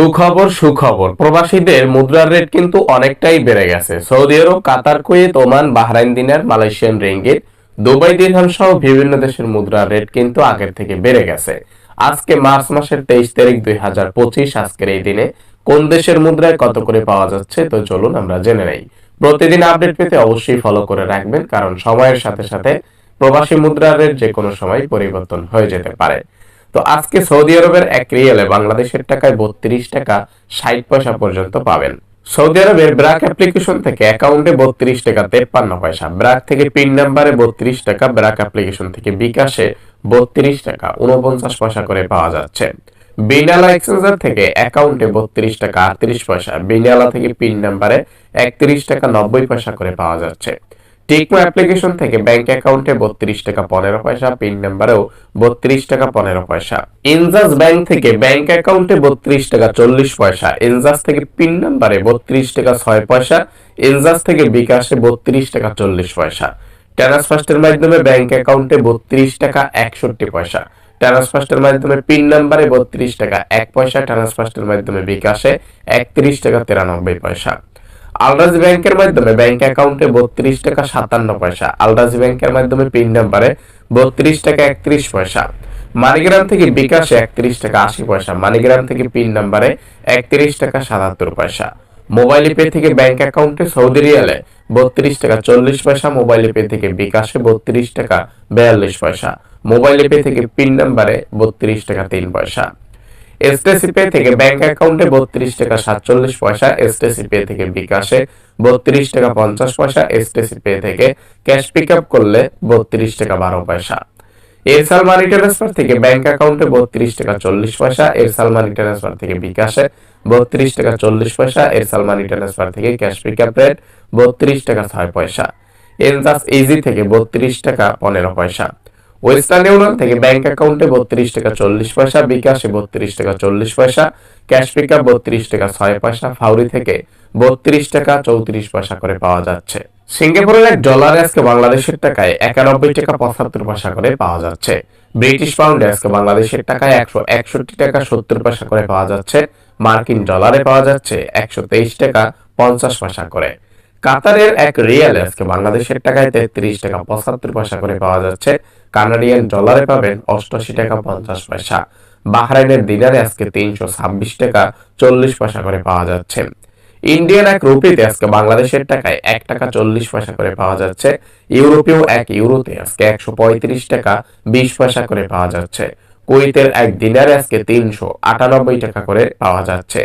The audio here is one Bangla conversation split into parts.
সুখবর সুখবর। প্রবাসীদের মুদ্রার রেট কিন্তু অনেকটাই বেড়ে গেছে। সৌদি আরব, কাতার, কুয়েত, ওমান, বাহরাইন দিনার মালয়েশিয়ান রিঙ্গিত, দুবাই দিরহাম সহ বিভিন্ন দেশের মুদ্রার রেট কিন্তু আগের থেকে বেড়ে গেছে। আজকে মার্চ মাসের তেইশ তারিখ দুই হাজার পঁচিশ, আজকের এই দিনে কোন দেশের মুদ্রায় কত করে পাওয়া যাচ্ছে, তো চলুন আমরা জেনে নেই। প্রতিদিন আপডেট পেতে অবশ্যই ফলো করে রাখবেন, কারণ সময়ের সাথে সাথে প্রবাসী মুদ্রার রেট যে কোনো সময় পরিবর্তন হয়ে যেতে পারে। তো আজকে সৌদি আরবের এক রিয়েলে বাংলাদেশের টাকায় বত্রিশ টাকা ষাট পয়সা পর্যন্ত পাবেন। সৌদি আরবের ব্র্যাক অ্যাপ্লিকেশন থেকে অ্যাকাউন্টে বত্রিশ টাকা তেপ্পান্ন পয়সা ব্র্যাক থেকে পিন নাম্বারে বত্রিশ টাকা ব্রাক অ্যাপ্লিকেশন থেকে বিকাশে বত্রিশ টাকা উনপঞ্চাশ পয়সা করে পাওয়া যাচ্ছে। বিনালা এক্সচেঞ্জার থেকে অ্যাকাউন্টে বত্রিশ টাকা আটত্রিশ পয়সা বিনালা থেকে পিন নাম্বারে একত্রিশ টাকা নব্বই পয়সা করে পাওয়া যাচ্ছে। টিকমো অ্যাপ্লিকেশন থেকে ব্যাংক অ্যাকাউন্টে বত্রিশ টাকা পনেরো পয়সা, পিন নাম্বারেও বত্রিশ টাকা পনেরো পয়সা। ইনজাস ব্যাংক থেকে ব্যাংক অ্যাকাউন্টে বত্রিশ টাকা চল্লিশ পয়সা, ইনজাস থেকে পিন নাম্বারে বত্রিশ টাকা ছয় পয়সা, ইনজাস থেকে বিকাশে বত্রিশ টাকা চল্লিশ পয়সা। ট্রান্সফার্স্টের মাধ্যমে ব্যাংক অ্যাকাউন্টে বত্রিশ টাকা একষট্টি পয়সা ট্রান্সফার্স্টের মাধ্যমে পিন নাম্বারে বত্রিশ টাকা এক পয়সা ট্রান্সফার্স্টের মাধ্যমে বিকাশে একত্রিশ টাকা তিরানব্বই পয়সা। আলরাজি ব্যাংকের মাধ্যমে ব্যাংক অ্যাকাউন্টে বত্রিশ টাকা সাতান্ন পয়সা। আলরাজি ব্যাংকের মাধ্যমে পিন নাম্বারে বত্রিশ টাকা একত্রিশ পয়সা। মানিগ্রাম থেকে বিকাশে একত্রিশ টাকা আশি পয়সা। মানিগ্রাম থেকে পিন নাম্বারে একত্রিশ টাকা সাতাত্তর পয়সা। মোবাইল পে থেকে ব্যাংক অ্যাকাউন্টে সৌদি রিয়ালে বত্রিশ টাকা চল্লিশ পয়সা। মোবাইল পে থেকে বিকাশে বত্রিশ টাকা বেয়াল্লিশ পয়সা। মোবাইল পে থেকে পিন নাম্বারে বত্রিশ টাকা তিন পয়সা। এসটিসি থেকে ব্যাংক অ্যাকাউন্টে বত্রিশ টাকা সাতচল্লিশ পয়সা এসটিসি পে থেকে বিকাশে বত্রিশ টাকা পঞ্চাশ পয়সা এসটিসি পে থেকে ক্যাশ পিক আপ করলে বত্রিশ টাকা বারো পয়সা। এরসাল মানি ট্রান্সফার থেকে ব্যাংক অ্যাকাউন্টে বত্রিশ টাকা চল্লিশ পয়সা এরসাল মানি ট্রান্সফার থেকে বিকাশে বত্রিশ টাকা চল্লিশ পয়সা এরসাল মানি ট্রান্সফার থেকে ক্যাশ পিক আপ রেট বত্রিশ টাকা ছয় পয়সা। এনজাস ইজি থেকে বত্রিশ টাকা পনেরো পয়সা। ওয়েস্টার্ন ইউনিয়ন থেকে ব্যাংক অ্যাকাউন্টে বত্রিশ টাকা চল্লিশ পয়সা, বিকাশে বত্রিশ টাকা চল্লিশ পয়সা ক্যাশ পিকআপ বত্রিশ টাকা ছয় পয়সা ফাউরি থেকে বত্রিশ টাকা চৌত্রিশ পয়সা করে পাওয়া যাচ্ছে। সিঙ্গাপুরের এক ডলারে আজকে বাংলাদেশের টাকায় একানব্বই টাকা পঁচাত্তর পয়সা করে পাওয়া যাচ্ছে। ব্রিটিশ পাউন্ডে আজকে বাংলাদেশের টাকায় একশো একষট্টি টাকা সত্তর পয়সা করে পাওয়া যাচ্ছে। মার্কিন ডলারে পাওয়া যাচ্ছে একশো তেইশ টাকা পঞ্চাশ পয়সা করে। কাতারের এক রিয়াল আজকে বাংলাদেশের টাকায় তেত্রিশ টাকা পঁচাত্তর পয়সা করে পাওয়া যাচ্ছে। কানাডিয়ান ডলারে পাবেন অষ্টআশি টাকা পঞ্চাশ পয়সা। বাহরাইনের দিনারে আজকে তিনশো ছাব্বিশ টাকা চল্লিশ পয়সা করে পাওয়া যাচ্ছে। ইন্ডিয়ান এক রুপিতে আজকে বাংলাদেশের টাকায় এক টাকা চল্লিশ পয়সা করে পাওয়া যাচ্ছে। ইউরোপীয় এক ইউরোতে আজকে একশো পঁয়ত্রিশ টাকা বিশ পয়সা করে পাওয়া যাচ্ছে। কুয়েতের এক দিনারে আজকে তিনশো আটানব্বই টাকা করে পাওয়া যাচ্ছে।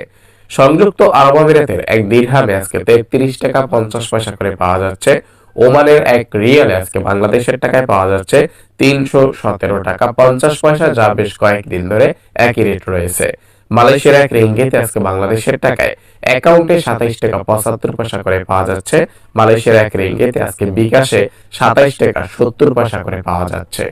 সংযুক্ত আরব আমিরাতের এক দিরহামে আজকে তেত্রিশ টাকা পঞ্চাশ পয়সা করে পাওয়া যাচ্ছে। ওমানের এক রিয়ালে আজকে বাংলাদেশের টাকায় পাওয়া যাচ্ছে তিনশো সতেরো টাকা পঞ্চাশ পয়সা, যা বেশ কয়েকদিন ধরে একই রেট রয়েছে। মালয়েশিয়ার এক রিঙ্গিতে আজকে বাংলাদেশের টাকায় অ্যাকাউন্টে সাতাইশ টাকা পঁচাত্তর পয়সা করে পাওয়া যাচ্ছে। মালয়েশিয়ার এক রিঙ্গিতে আজকে বিকাশে সাতাইশ টাকা সত্তর পয়সা করে পাওয়া যাচ্ছে।